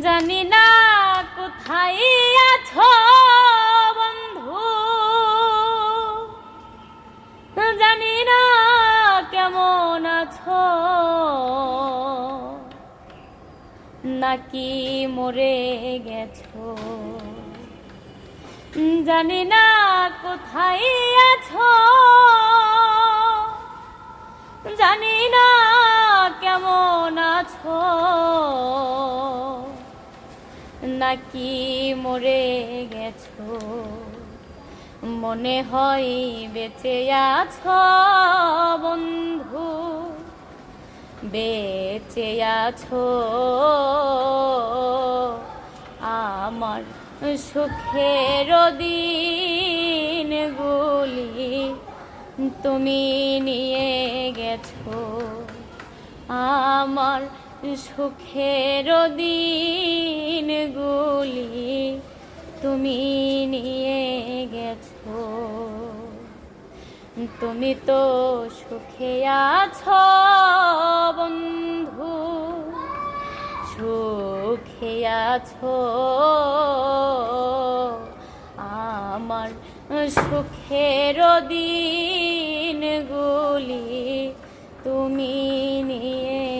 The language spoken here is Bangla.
জানি না কোথায় আছো, বন্ধু। জানি না কেমন আছো। নাকি মরে গেছো। জানি না কোথায় আছো। নাকি মরে গেছো? মনে হয় বেঁচে আছ বন্ধু। বেঁচে আছো। আমার সুখের দিনগুলি তুমি নিয়ে গেছো। আমার সুখের দিনগুলি তুমি নিয়ে গেছো। তুমি তো সুখে আছো বন্ধু, সুখে আছো। আমার সুখের দিনগুলি তুমি নিয়ে